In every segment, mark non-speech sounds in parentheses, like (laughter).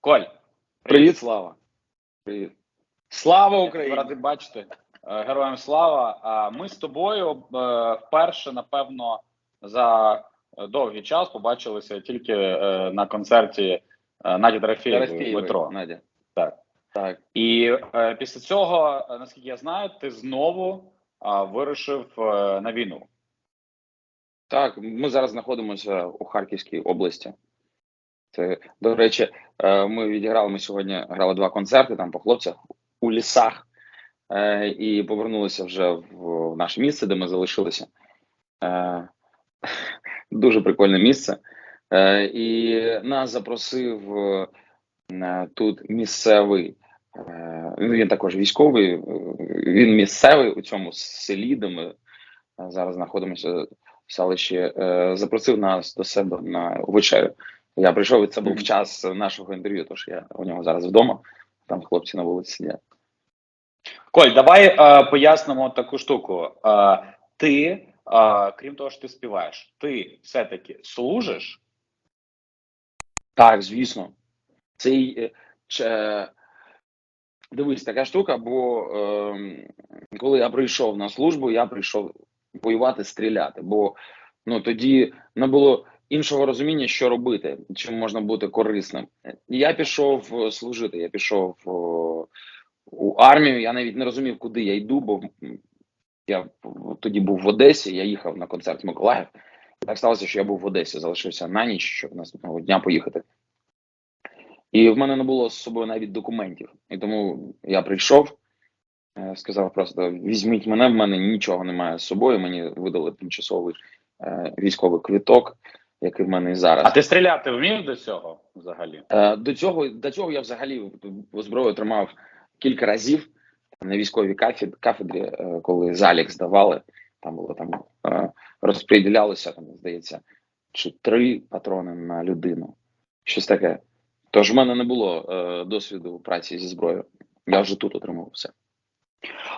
Коль, Привіт, Слава. Привіт. Слава Україні! Ради бачити. Е, Героям слава. А Ми з тобою е, вперше, напевно, за е, довгий час побачилися тільки на концерті Наді Дорофєєвої в метро. Надя. Так. Так. І після цього, наскільки я знаю, ти знову вирушив на війну. Так, ми зараз знаходимося у Харківській області. Це, до речі, е, ми відіграли. Ми сьогодні грали два концерти там по хлопцях у лісах е, і повернулися вже в наше місце, де ми залишилися. Е, (laughs) Дуже прикольне місце. І нас запросив тут місцевий. Він також військовий. Він місцевий у цьому селі, де ми зараз знаходимося в селищі. Запросив нас до себе на вечерю. Я прийшов, і це був час нашого інтерв'ю, тож я у нього зараз вдома. Там хлопці на вулиці сидять. Коль, давай е, пояснимо таку штуку. Е, ти, е, крім того, що ти співаєш, ти все-таки служиш. Так, звісно. Це й, е, че, дивись, така штука, бо е, коли я прийшов на службу, я прийшов воювати, стріляти. Бо ну, тоді не було іншого розуміння, що робити, чим можна бути корисним. Я пішов е, служити, я пішов у армію. Я навіть не розумів, куди я йду, бо я тоді був в Одесі, я їхав на концерт Миколаїв. Так сталося, що я був в Одесі, залишився на ніч, щоб наступного дня поїхати. І в мене не було з собою навіть документів. І тому я прийшов, е, сказав просто: візьміть мене, в мене нічого немає з собою. Мені видали тимчасовий е, військовий квиток, який в мене і зараз. А ти стріляти вмів до цього взагалі? Е, До цього до цього я взагалі зброю тримав кілька разів на військовій кафед- кафедрі, е, коли залік здавали. Там було там е, розподілялося, там здається, чи три патрони на людину. Щось таке. Тож в мене не було е, досвіду праці зі зброєю. Я вже тут отримав все.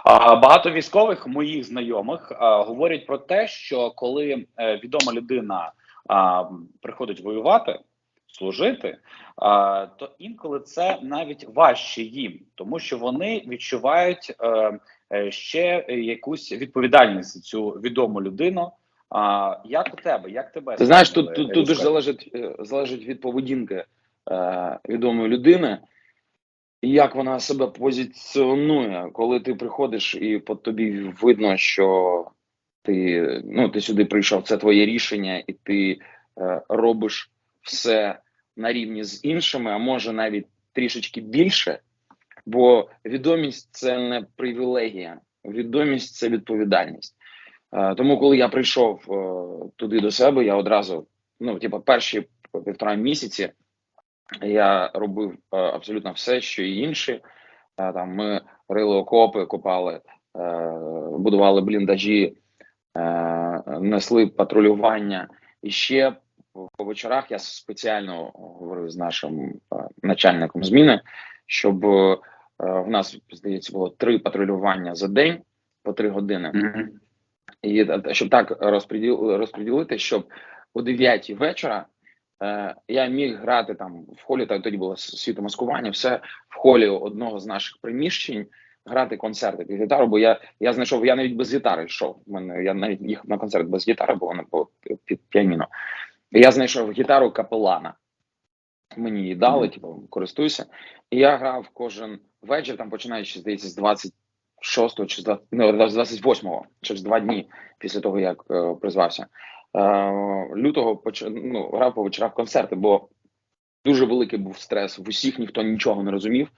А, Багато військових моїх знайомих а, говорять про те, що коли е, відома людина а, приходить воювати, служити, а, то інколи це навіть важче їм, тому що вони відчувають е, е, ще якусь відповідальність за цю відому людину. А як у тебе? Як тебе Ти знаєш, тут, тут, тут дуже залежить, е, залежить від поведінки е, відомої людини, і як вона себе позиціонує, коли ти приходиш і по тобі видно, що ти, ну, ти сюди прийшов, це твоє рішення, і ти е, робиш все на рівні з іншими, а може навіть трішечки більше. Бо відомість це не привілегія, відомість це відповідальність. Е, Тому, коли я прийшов е, туди до себе, я одразу, ну, типу, перші півтора місяці я робив е, абсолютно все, що і інші. Е, Там ми рили окопи, копали, е, будували бліндажі, несли патрулювання. І ще по вечорах я спеціально говорив з нашим е, начальником зміни, щоб е, в нас здається було три патрулювання за день по три години. І щоб так розподіл, розподілити, щоб о 9 вечора е, я міг грати там в холі, та тоді було світомаскування, все в холі одного з наших приміщень, грати концерти під гітару, бо я, я знайшов, я навіть без гітари йшов. У Мене, я навіть їхав на концерт без гітари, бо вона була під піаніно. Я знайшов гітару капелана. Мені її дали, Мгм. типу, користуйся. І я грав кожен вечір, там починаючи, здається, з 26 чи з ну, з 28-го, через два дні після того, як е, призвався. Е, лютого поч... ну, грав по вечорах концерти, бо дуже великий був стрес. В усіх ніхто нічого не розумів,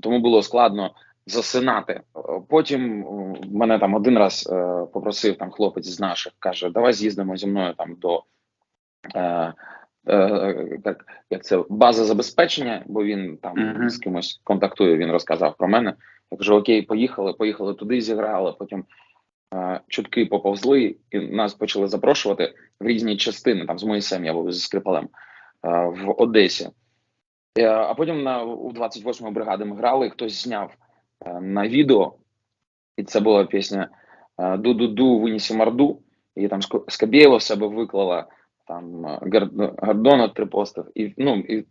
тому було складно засинати. Потім мене там один раз е, попросив там хлопець з наших, каже: Давай з'їздимо зі мною там до. Е, е, як, як це база забезпечення, бо він там Мгм. з кимось контактує. Він розказав про мене. Я кажу: Окей, поїхали, поїхали туди, зіграли. Потім е, чутки поповзли, і нас почали запрошувати в різні частини. Там з Моїсем я був зі Скрипалем е, в Одесі. Е, а потім на у 28-ї бригади ми грали. і Хтось зняв на відео, і це була пісня е, Ду-ду-ду, винісі марду. І там Скабєєва себе виклала там е, Гар- Гордон отрепостив, і ну і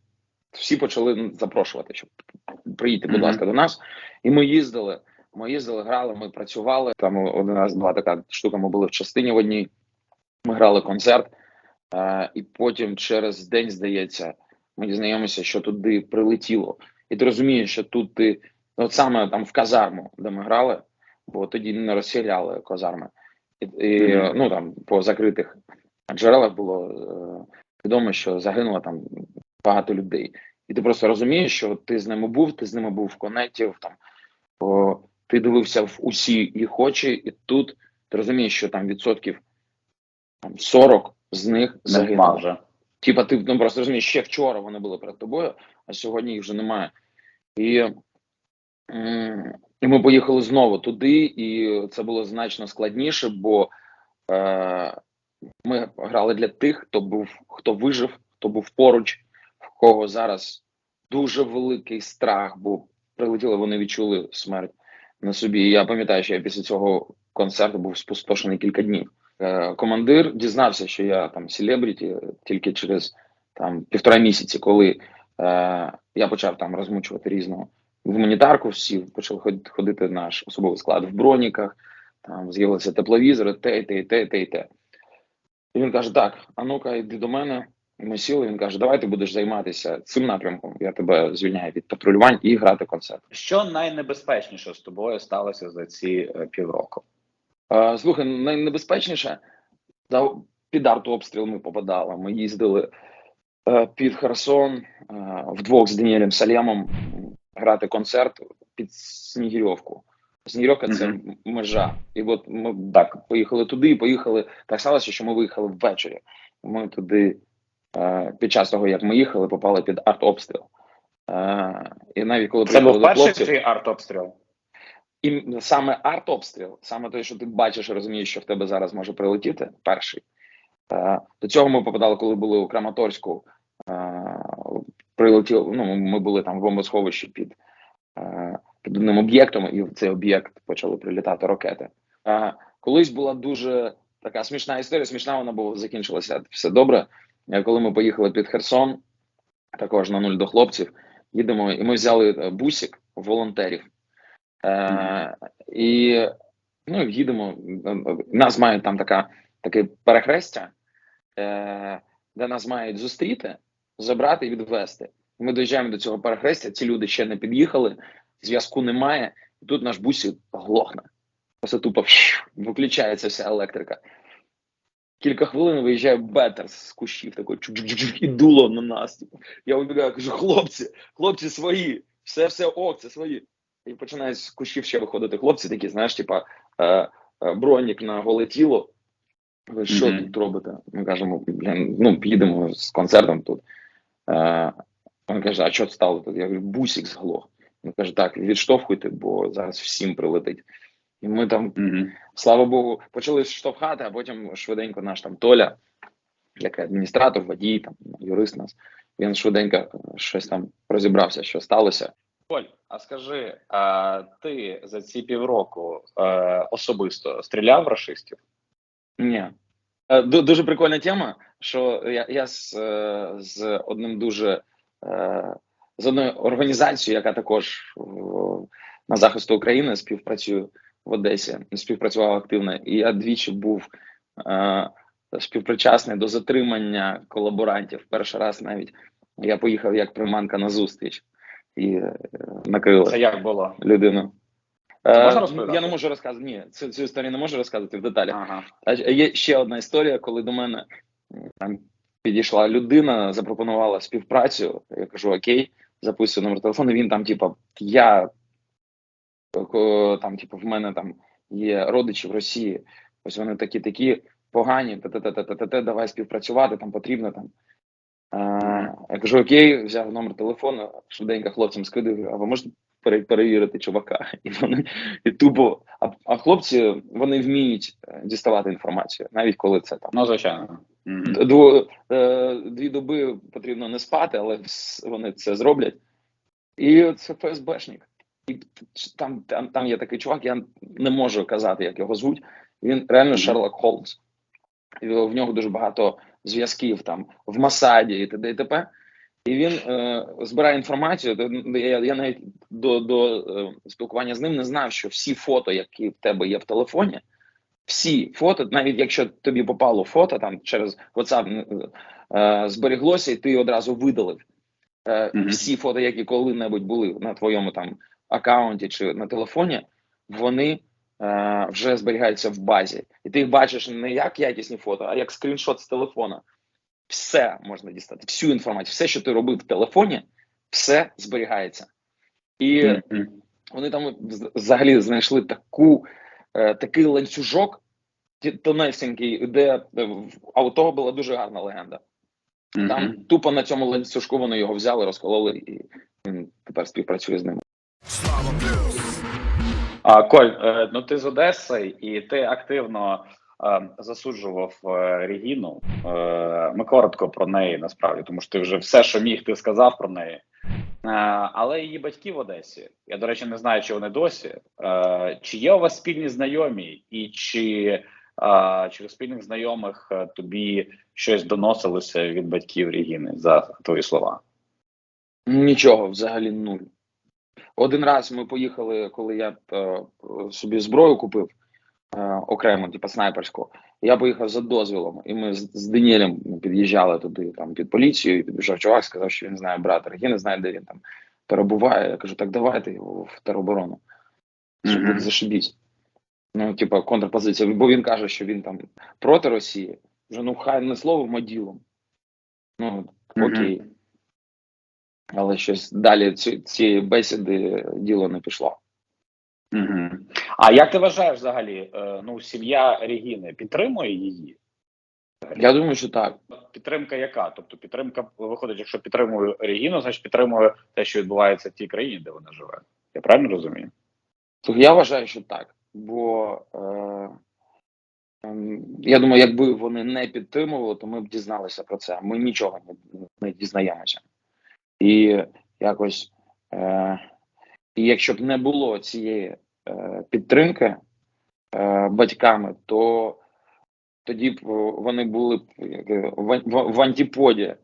всі почали запрошувати, щоб приїдьте, будь ласка, до нас. І ми їздили. Ми їздили, грали, ми працювали. Там один раз була така штука. Ми були в частині в одній. Ми грали концерт, е, і потім через день, здається, ми дізнаємося, що туди прилетіло. І ти розумієш, що тут ти, от саме там в казарму, де ми грали, бо тоді не розстріляли казарми. І, і ну там по закритих джерелах було е, відомо, що загинуло там багато людей. І ти просто розумієш, що ти з ними був, ти з ними був в конекті, там о, ти дивився в усі їх очі, і тут ти розумієш, що там відсотків там 40 з них загинуло. вже. Типа, ти ну, просто розумієш, ще вчора вони були перед тобою, а сьогодні їх вже немає. І, і ми поїхали знову туди, і це було значно складніше, бо е, ми грали для тих, хто був, хто вижив, хто був поруч, в кого зараз дуже великий страх, бо прилетіли, вони відчули смерть на собі. І я пам'ятаю, що я після цього концерту був спустошений кілька днів. Е, командир дізнався, що я там селебріті тільки через там півтора місяці, коли е, я почав там розмучувати різного гуманітарку, всі почали ход- ходити наш особовий склад в броніках, там з'явилися тепловізори, те, те, те, те, те. І він каже: Так, а ну-ка, йди до мене. Ми сіли, він каже: Давай ти будеш займатися цим напрямком. Я тебе звільняю від патрулювань і грати концерт. Що найнебезпечніше з тобою сталося за ці е, півроку? Е, Слухай, найнебезпечніше під артобстріл ми попадали. Ми їздили е, під Херсон е, вдвох з Даніелем Салємом грати концерт під Снігирьовку. Снігирьовка це Мгм. межа. І от ми Так. поїхали туди, і поїхали. Так сталося, що ми виїхали ввечері. Ми туди е, під час того, як ми їхали, попали під артобстріл. Е, і навіть коли Це був перший хлопців, твій артобстріл? і саме артобстріл, саме те, що ти бачиш і розумієш, що в тебе зараз може прилетіти, перший. Е, До цього ми попадали, коли були у Краматорську. Прилетів, ну, ми були там в бомбосховищі під, е, під одним об'єктом, і в цей об'єкт почали прилітати ракети. Е, Колись була дуже така смішна історія. Смішна вона була закінчилася все добре. Е, Коли ми поїхали під Херсон, також на нуль до хлопців, їдемо, і ми взяли е, бусик волонтерів. І ну, їдемо. Нас мають там така, таке перехрестя, де нас мають зустріти, забрати і відвести. Ми доїжджаємо до цього перехрестя, ці люди ще не під'їхали, зв'язку немає, і тут наш бусик глохне. Просто тупо виключається вся електрика. Кілька хвилин виїжджає бетер з кущів, такий чук-чук-чук, і дуло на нас. Типу. Я вибігаю, кажу, хлопці, хлопці свої, все, все ок, це свої. І починають з кущів ще виходити хлопці, такі, знаєш, типа е, е, бронік на голе тіло. Ви що Мгм. тут робите? Ми кажемо, блін, ну, їдемо з концертом тут. Він каже, а що стало тут? Я кажу, бусик зглох. Він каже, так, відштовхуйте, бо зараз всім прилетить. І ми там Мгм. слава Богу, почали штовхати, а потім швиденько наш там Толя, як адміністратор, водій, там юрист нас, він швиденько е, щось там розібрався, що сталося. Оль, а скажи, а ти за ці півроку е, особисто стріляв в рашистів? Ні. Е, ду- Дуже прикольна тема, що я, я з, е, з одним дуже е, з одною організацією, яка також на захисту України співпрацює в Одесі, співпрацювала активно, і я двічі був співпричасний до затримання колаборантів. Перший раз навіть я поїхав як приманка на зустріч і накрили Це як було? людину. Е, можна розповідати? я не можу розказати. Ні, цю, цю історію не можу розказувати в деталях. Ага. А є ще одна історія, коли до мене там підійшла людина, запропонувала співпрацю. Я кажу: Окей, записую номер телефону. Він там, типа, я там, типу, в мене там є родичі в Росії. Ось вони такі, такі погані, та-та-та-та-та, давай співпрацювати, там потрібно там. А, я кажу, окей, взяв номер телефону, швиденько хлопцям скидаю, а ви можете перевірити чувака? (laughs) І вони і тупо, а, а хлопці вони вміють е, діставати інформацію, навіть коли це там Ну, звичайно. Дво, е, дві доби потрібно не спати, але вони це зроблять. І це ФСБшник. І там, там, там є такий чувак, я не можу казати, як його звуть. Він реально. Шерлок Холмс. І В нього дуже багато зв'язків там в Масаді і т.д. і т.п. І він е, збирає інформацію. Я, я навіть до, до е, спілкування з ним не знав, що всі фото, які в тебе є в телефоні, всі фото, навіть якщо тобі попало фото там через WhatsApp е, збереглося, і ти одразу видалив е, всі фото, які коли-небудь були на твоєму там аккаунті чи на телефоні, вони е, вже зберігаються в базі. І ти їх бачиш не як якісні фото, а як скріншот з телефона. Все можна дістати, всю інформацію, все, що ти робив в телефоні, все зберігається. І Мгм. вони там взагалі знайшли таку, е, такий ланцюжок тонесенький, де де а у того була дуже гарна легенда. Там тупо на цьому ланцюжку вони його взяли, розкололи, і він тепер співпрацює з ними. А, Коль, е, ну ти з Одеси, і ти активно е, засуджував е, Регіну. Е, Ми коротко про неї насправді, тому що ти вже все, що міг, ти сказав про неї. Е, Але її батьки в Одесі. Я, до речі, не знаю, чи вони досі. Е, Чи є у вас спільні знайомі, і чи е, через спільних знайомих е, тобі щось доносилося від батьків Регіни за твої слова? Нічого, взагалі нуль. Один раз ми поїхали, коли я е, собі зброю купив е, окремо, типу снайперську. Я поїхав за дозвілом, і ми з, з Даніелем під'їжджали туди, там під поліцію, і підійшов чувак, сказав, що він знає брата Регіни, знає, де він там перебуває. Я кажу, так давайте його в тероборону. Щоб Мгм. буде зашибісь. Ну, типа, контрпозиція. Бо він каже, що він там проти Росії. Вже ну хай не словом, а ділом. Ну, окей. Але щось далі ці, цієї бесіди діло не пішло. Угу. А як ти вважаєш взагалі? е, Ну, сім'я Регіни підтримує її? Я думаю, що так. Підтримка яка? Тобто підтримка виходить, якщо підтримує Регіну, значить підтримує те, що відбувається в тій країні, де вона живе. Я правильно розумію? Я вважаю, що так. Бо е, ем, я думаю, якби вони не підтримували, то ми б дізналися про це. Ми нічого не, не дізнаємося. І якось, е, і якщо б не було цієї е, підтримки е, батьками, то тоді б вони були б як, е, в, в, в антиподі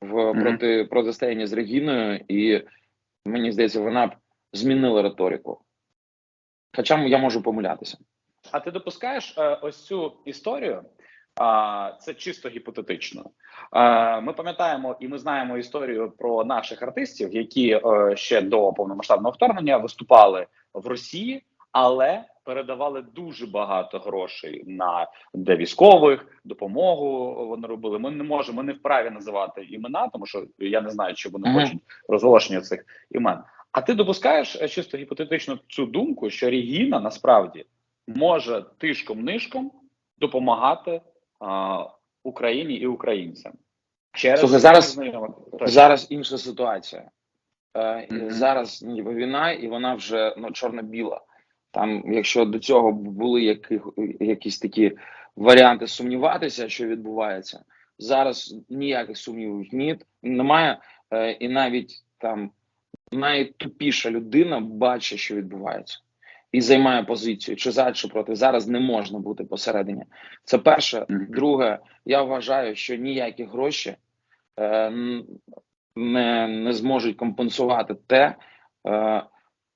в проти протистоянні з Регіною, і мені здається, вона б змінила риторику. Хоча я можу помилятися. А ти допускаєш е, ось цю історію? А, це чисто гіпотетично. Ми пам'ятаємо і ми знаємо історію про наших артистів, які е, ще до повномасштабного вторгнення виступали в Росії, але передавали дуже багато грошей на для військових допомогу. Вони робили. Ми не можемо, ми не вправі називати імена, тому що я не знаю, чи вони Мгм. хочуть розголошення цих імен. А ти допускаєш е, чисто гіпотетично цю думку, що Регіна насправді може тишком-нишком допомагати а, Україні і українцям через Слухай, зараз- Зараз інша ситуація. Е, і Мгм. Зараз ніби війна, і вона вже ну, чорно-біла. Там, якщо до цього були яких, якісь такі варіанти сумніватися, що відбувається, зараз ніяких сумнівів ні, немає. Е, і навіть там найтупіша людина бачить, що відбувається, і займає позицію, чи за, чи проти. Зараз не можна бути посередині. Це перше. Друге, я вважаю, що ніякі гроші е, не, не зможуть компенсувати те, е,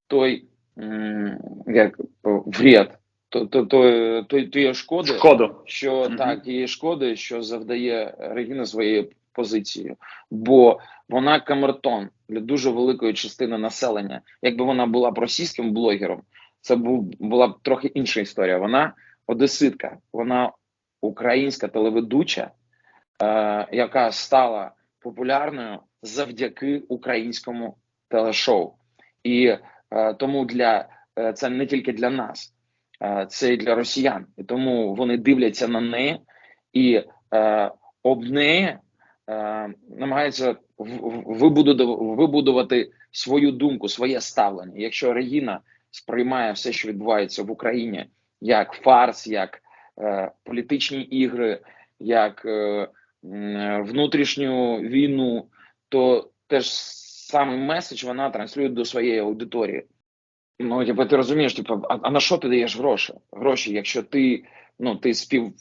той м, як е, вред, то, то, то, то, тієї шкоди, шкоду. що Мгм. так, тієї шкоди, що завдає Регіна своєю позицією, бо вона камертон для дуже великої частини населення. Якби вона була б російським блогером, це був була б трохи інша історія. Вона одеситка, вона українська телеведуча, е, яка стала популярною завдяки українському телешоу. І е, тому для е, це не тільки для нас, е, це і для росіян. І тому вони дивляться на неї і е, об неї е, намагаються вибудувати свою думку, своє ставлення. Якщо Регіна сприймає все, що відбувається в Україні, як фарс, як е, політичні ігри, як е, внутрішню війну, то теж самий меседж вона транслює до своєї аудиторії. Ну, типу, ти розумієш, типу, а, а на що ти даєш гроші? Гроші, якщо ти ну ти спів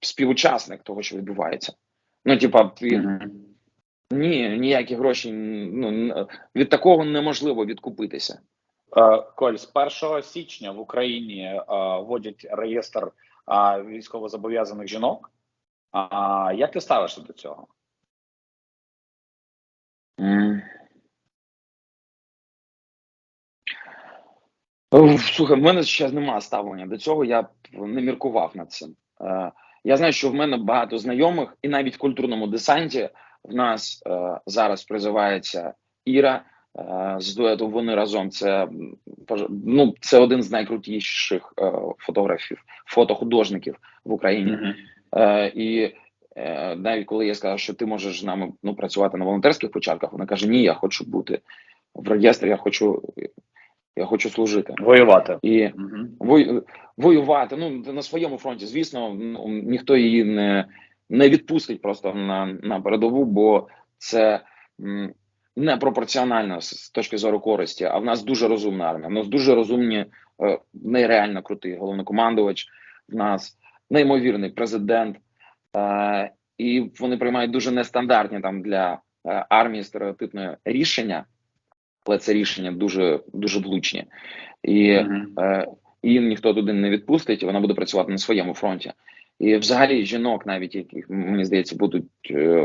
співучасник того, що відбувається. Ну, типа, ти- ні, ніякі гроші ну, від такого неможливо відкупитися. Е, Коль, з 1 січня в Україні е, вводять реєстр е, військовозобов'язаних жінок. А як ти ставишся до цього? Слухай, в мене зараз немає ставлення до цього, я б не міркував над цим. Я знаю, що в мене багато знайомих, і навіть в культурному десанті в нас зараз призивається Іра з дуету Вони разом. Це ну, це один з найкрутіших е, фотографів, фотохудожників в Україні. Е, і е, навіть коли я сказав, що ти можеш з нами ну, працювати на волонтерських початках, вона каже: Ні, я хочу бути в реєстрі, я хочу, я хочу служити. Воювати. І вой, воювати ну на своєму фронті, звісно, ну, ніхто її не, не відпустить просто на, на передову, бо це непропорціонально з, з точки зору користі. А в нас дуже розумна армія. В нас дуже розумні, е, нереально крутий головнокомандувач. В нас неймовірний президент, е, і вони приймають дуже нестандартні там для е, армії стереотипне рішення, але це рішення дуже дуже влучні. І е, її ніхто туди не відпустить, і вона буде працювати на своєму фронті. І взагалі жінок, навіть яких мені здається, будуть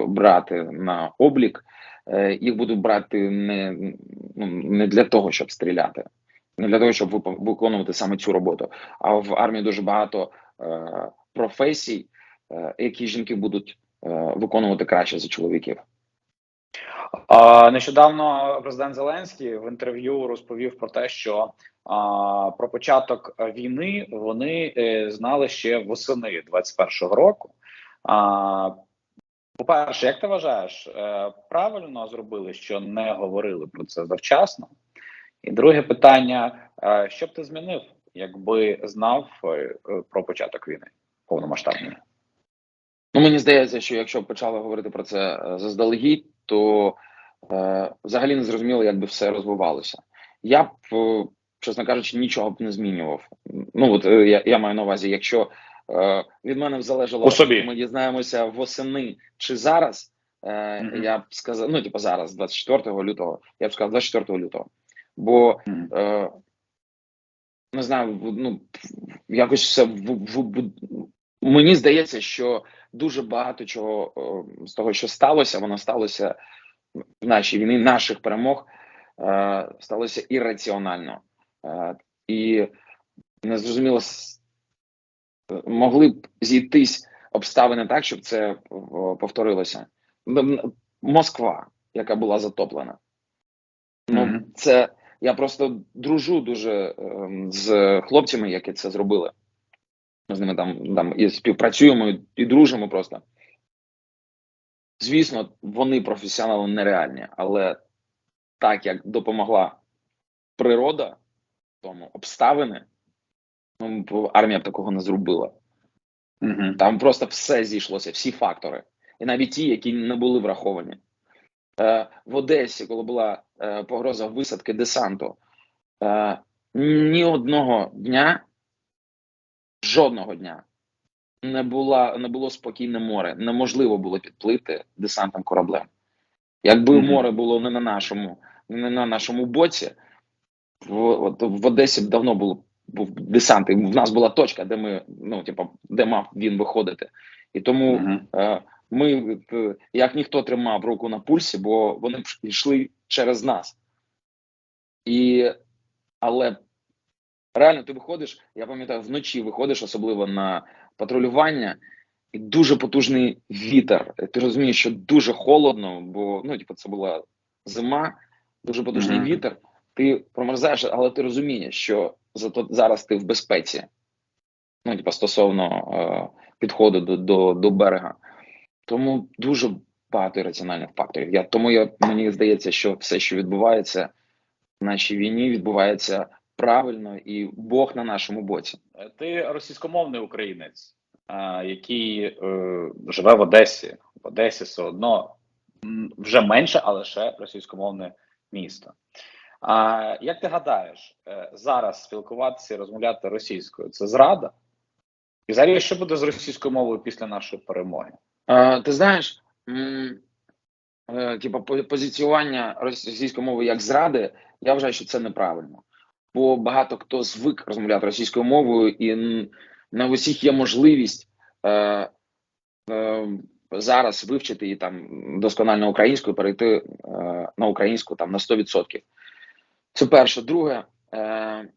брати на облік, їх будуть брати не, ну, не для того, щоб стріляти, не для того, щоб виконувати саме цю роботу. А в армії дуже багато е, професій, е, які жінки будуть е, виконувати краще за чоловіків. Нещодавно президент Зеленський в інтерв'ю розповів про те, що про початок війни вони е, знали ще восени 21-го року. А, по-перше, як ти вважаєш, е, правильно зробили, що не говорили про це завчасно? І друге питання: е, що б ти змінив, якби знав е, про початок війни повномасштабної? Ну, мені здається, що якщо б почали говорити про це заздалегідь, то е, взагалі не зрозуміло, як би все розвивалося. Я б, чесно кажучи, нічого б не змінював. Ну от я, я маю на увазі, якщо від мене залежало, У собі. ми дізнаємося восени чи зараз. Е, Мгм. Я б сказав, ну типу зараз, 24 лютого, я б сказав 24 лютого. Бо Мгм. е, не знаю, ну якось все в, в, в- мені здається, що дуже багато чого е, з того, що сталося, воно сталося в нашій війні, наших перемог, е, сталося ірраціонально. Е, і незрозуміло, е, могли б зійтись обставини так, щоб це е, повторилося. Москва, яка була затоплена. Ну, Мгм. це я просто дружу дуже ем, з хлопцями, які це зробили. Ми з ними там, там і співпрацюємо, і, дружимо просто. Звісно, вони професіонали нереальні, але так як допомогла природа, тому обставини, армія б такого не зробила. Мгм. Там просто все зійшлося, всі фактори, і навіть ті, які не були враховані. Е, в Одесі, коли була е, погроза висадки десанту, е, ні одного дня, жодного дня не, була, не було спокійне море. Неможливо було підплити десантним кораблем. Якби Мгм. море було не на нашому, не на нашому боці, в, от в Одесі б давно було був десант. І в нас була точка, де ми, ну, типу, де мав він виходити. І тому Мгм. Е, Ми, е, як ніхто тримав руку на пульсі, бо вони йшли через нас. І, але реально ти виходиш, я пам'ятаю, вночі виходиш, особливо на патрулювання, і дуже потужний вітер. Ти розумієш, що дуже холодно, бо ну, типу, це була зима, дуже потужний Мгм. вітер. Ти промерзаєш, але ти розумієш, що зато зараз ти в безпеці. Ну, типу, стосовно е, підходу до, до, до берега. Тому дуже багато ірраціональних факторів. Я тому я мені здається, що все, що відбувається в нашій війні, відбувається правильно, і Бог на нашому боці. Ти російськомовний українець, а, який е, живе в Одесі. В Одесі все одно вже менше, але ще російськомовне місто. А як ти гадаєш, е, зараз спілкуватися і розмовляти російською це зрада? І взагалі, що буде з російською мовою після нашої перемоги? Е, ти знаєш, е, по- позиціювання російської мови як зради, я вважаю, що це неправильно. Бо багато хто звик розмовляти російською мовою, і на усіх є можливість е, е, зараз вивчити і там досконально українською, перейти е, на українську там на 100%. Це перше. Друге, е,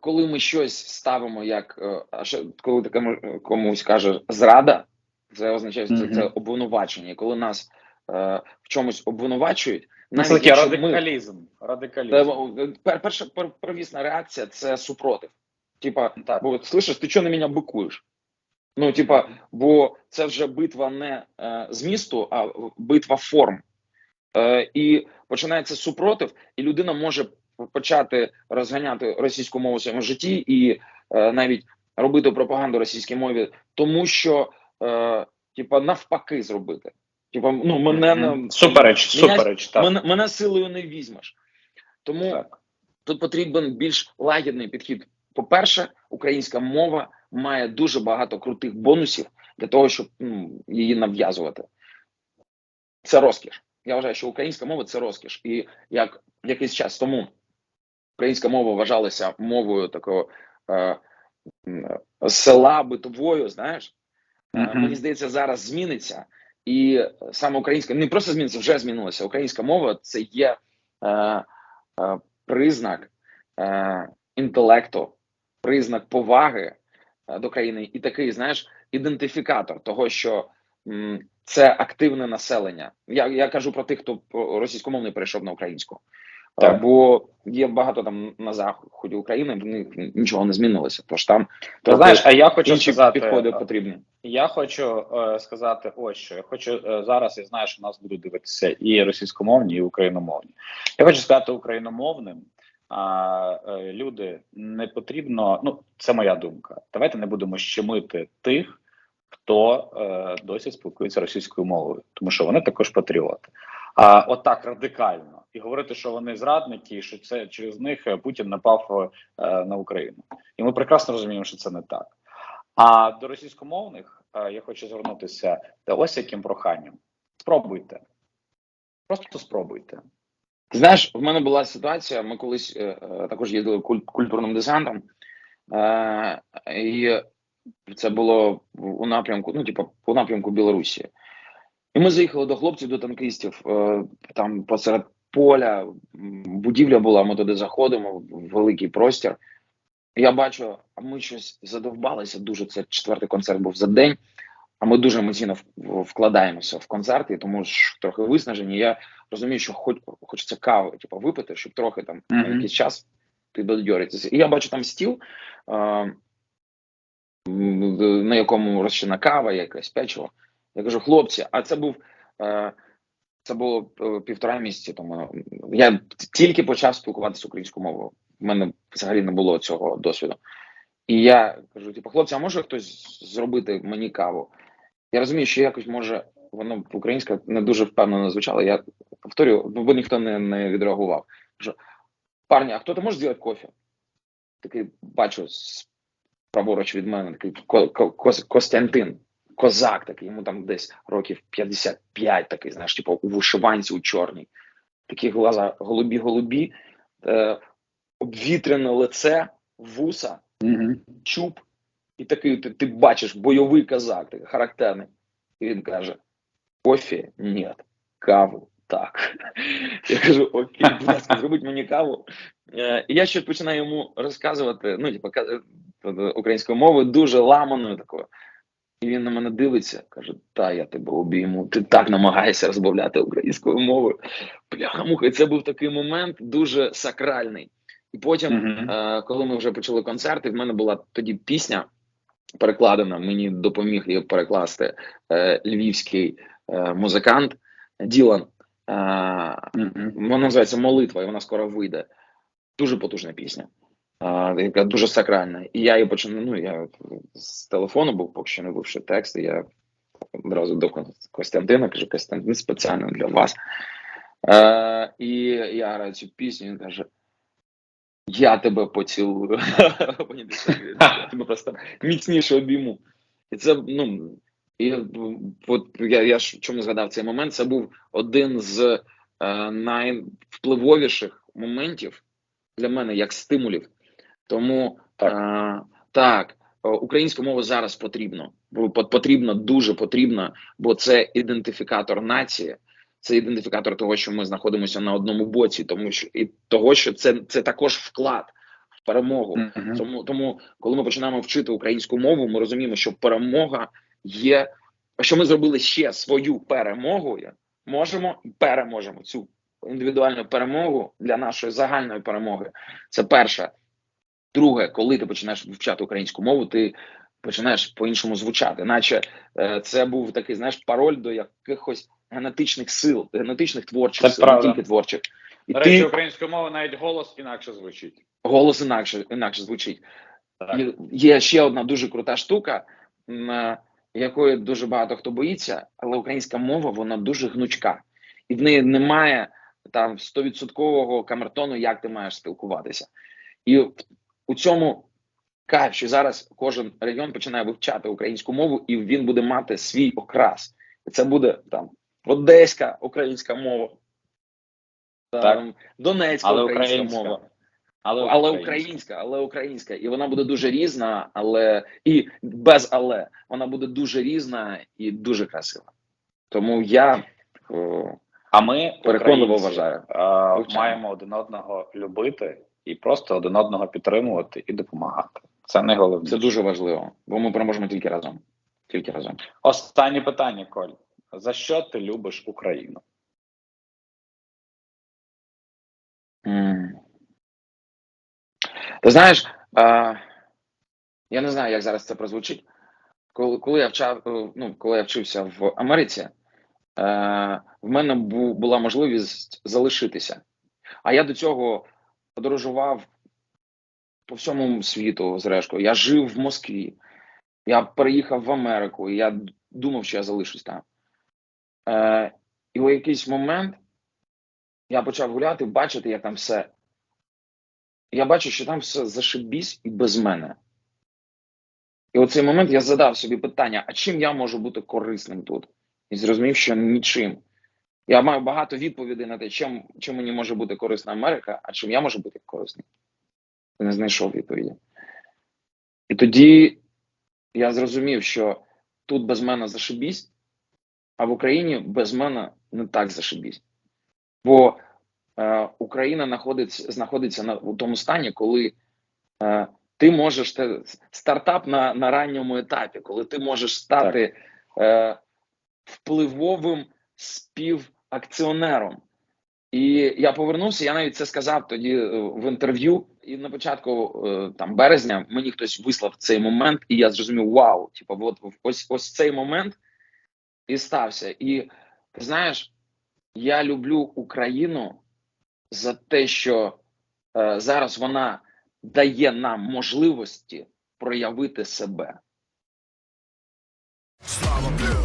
коли ми щось ставимо як е, коли кому- комусь каже зрада, це означає що це, це обвинувачення. І Коли нас е, в чомусь обвинувачують, Ну, це навіть якщо ми- радикалізм. радикалізм. Та, пер- перша пер- первісна реакція це супротив. Типа, Так. бо слышиш, ти чого на мене бикуєш? Ну, типа, бо це вже битва не е, змісту, а битва форм. Е, і починається супротив, і людина може почати розганяти російську мову в своєму житті і е, навіть робити пропаганду російській мові, тому що, е, типа, навпаки, зробити. Типа, ну, мене не Супереч, мене- супереч, так. мене, мене силою не візьмеш. Тому так. тут потрібен більш лагідний підхід. По-перше, українська мова має дуже багато крутих бонусів для того, щоб ну, її нав'язувати. Це розкіш. Я вважаю, що українська мова це розкіш. І як якийсь час тому українська мова вважалася мовою такого е, села битовою, знаєш, Е, Мгм. Мені здається, зараз зміниться, і саме українська не просто зміниться, вже змінилася. Українська мова це є е, е, признак е, інтелекту, признак поваги е, до країни, і такий, знаєш, ідентифікатор того, що це активне населення. Я, я кажу про тих, хто російськомовний перейшов на українську. Так. Бо є багато там на заході України, в них нічого не змінилося. Тож там Ти знаєш, а я хочу сказати, підходи потрібні. Я хочу е, сказати ось що. Я хочу е, зараз. Я знаю, що нас будуть дивитися і російськомовні, і україномовні. Я хочу сказати україномовним. А е, люди не потрібно. Ну, це моя думка. Давайте не будемо щемити тих, хто е, досі спілкується російською мовою, тому що вони також патріоти. А отак радикально і говорити, що вони зрадники, і що це через них е, Путін напав е, на Україну. І ми прекрасно розуміємо, що це не так. А до російськомовних е, я хочу звернутися та ось яким проханням. Спробуйте. Просто спробуйте. Знаєш, в мене була ситуація. Ми колись е, е, також їздили куль- культурним десантом, е, і це було у напрямку, ну, типу, по напрямку Білорусі. І ми заїхали до хлопців, до танкістів, е, там посеред поля, будівля була, ми туди заходимо, в великий простір. Я бачу, а ми щось задовбалися дуже. Це четвертий концерт був за день. А ми дуже емоційно вкладаємося в концерти, тому ж трохи виснажені. Я розумію, що хоч хочеться кави, типу, випити, щоб трохи там на Мгм. якийсь час підбадьоритися. І я бачу там стіл, е, на якому розчина кава, якесь печиво. Я кажу, хлопці, а це був. Е, це було е, півтора місяці тому. Я тільки почав спілкуватися українською мовою. У мене взагалі не було цього досвіду. І я кажу: типу, хлопці, а може хтось зробити мені каву? Я розумію, що якось може воно українська не дуже впевнено звучало. Я повторюю, ну, бо ніхто не, не відреагував. Кажу, парні, а хто то може зробити кофе? Такий бачу праворуч від мене, такий Ко- Ко- Кос- Костянтин, козак такий, йому там десь років 55, такий, знаєш, типу у вишиванці у чорній. Такі глаза голубі-голубі, е, обвітрене лице, вуса, Угу. чуб, і такий ти, ти бачиш бойовий казак, такий характерний. І він каже: кофе ні, каву так. (laughs) Я кажу, окей, будь ласка, зробіть мені каву. Е, І я ще починаю йому розказувати, ну, типу, ка- е, українською мовою, дуже ламаною такою. І він на мене дивиться, каже: Та я тебе обійму, ти так намагаєшся розмовляти українською мовою. Бляха муха, це був такий момент дуже сакральний. І потім. Е, коли ми вже почали концерти, в мене була тоді пісня перекладена. Мені допоміг її перекласти е, львівський е, музикант Ділан. Е, вона називається Молитва, і вона скоро вийде. Дуже потужна пісня, яка дуже сакральна. І я її почну. Ну я з телефону був, поки що не вивши текст. і Я одразу до Костянтина кажу, Костянтин спеціально для вас. Е, і я граю цю пісню, він каже. Я тебе поцілую. (laughs) Я тебе просто міцніше обійму. І це, ну, І от я, я ж чому згадав цей момент? Це був один з е, найвпливовіших моментів для мене як стимулів. Тому Так. Е, так е, українську мову зараз потрібно. Потрібно, дуже потрібно, бо це ідентифікатор нації, це ідентифікатор того, що ми знаходимося на одному боці, тому що і того, що це, це також вклад в перемогу. Мгм. Тому, тому, коли ми починаємо вчити українську мову, ми розуміємо, що перемога є. Що ми зробили ще свою перемогу, можемо і переможемо цю індивідуальну перемогу для нашої загальної перемоги. Це перше. Друге, коли ти починаєш вивчати українську мову, ти починаєш по-іншому звучати, наче е, це був такий знаєш пароль до якихось генетичних сил, генетичних творчих сил, правда. не тільки творчих. І До ти українською мовою навіть голос інакше звучить. голос інакше інакше звучить. Так. Є ще одна дуже крута штука, е, якої дуже багато хто боїться, але українська мова вона дуже гнучка, і в неї немає там стовідсоткового камертону, як ти маєш спілкуватися. І у цьому кайф, що зараз кожен регіон починає вивчати українську мову, і він буде мати свій окрас. І це буде там одеська українська мова, там, Донецька Але українська, українська. мова. Але, Але українська, але українська, і вона буде дуже різна, але і без але вона буде дуже різна і дуже красива. Тому я о, А ми переконливо вважаю. е, маємо один одного любити і просто один одного підтримувати і допомагати. Це найголовніше. Це дуже важливо, бо ми переможемо тільки разом. Тільки разом. Останнє питання, Коль. За що ти любиш Україну? Ти знаєш, е, я не знаю, як зараз це прозвучить. Коли, коли, я вчав, е, ну, коли я вчився в Америці, е, в мене бу, була можливість залишитися. А я до цього подорожував по всьому світу, зрештою. Я жив в Москві, я переїхав в Америку, і я думав, що я залишусь там. Е, і у якийсь момент я почав гуляти, бачити, як там все. Я бачу, що там все зашибісь і без мене. І у цей момент я задав собі питання: а чим я можу бути корисним тут? І зрозумів, що нічим. Я маю багато відповідей на те, чим, чим мені може бути корисна Америка, а чим я можу бути корисним. Я не знайшов відповіді. І тоді я зрозумів, що тут без мене зашибісь, а в Україні без мене не так зашибісь. Бо е, Україна знаходиться, знаходиться на у тому стані, коли е, ти можеш те, стартап на, на ранньому етапі, коли ти можеш стати е, впливовим співакціонером. І я повернувся, я навіть це сказав тоді е, в інтерв'ю. І на початку е, там березня мені хтось вислав цей момент, і я зрозумів: вау! Типу, от ось ось цей момент і стався. І ти знаєш, я люблю Україну за те, що е, зараз вона дає нам можливості проявити себе. Слава плюс,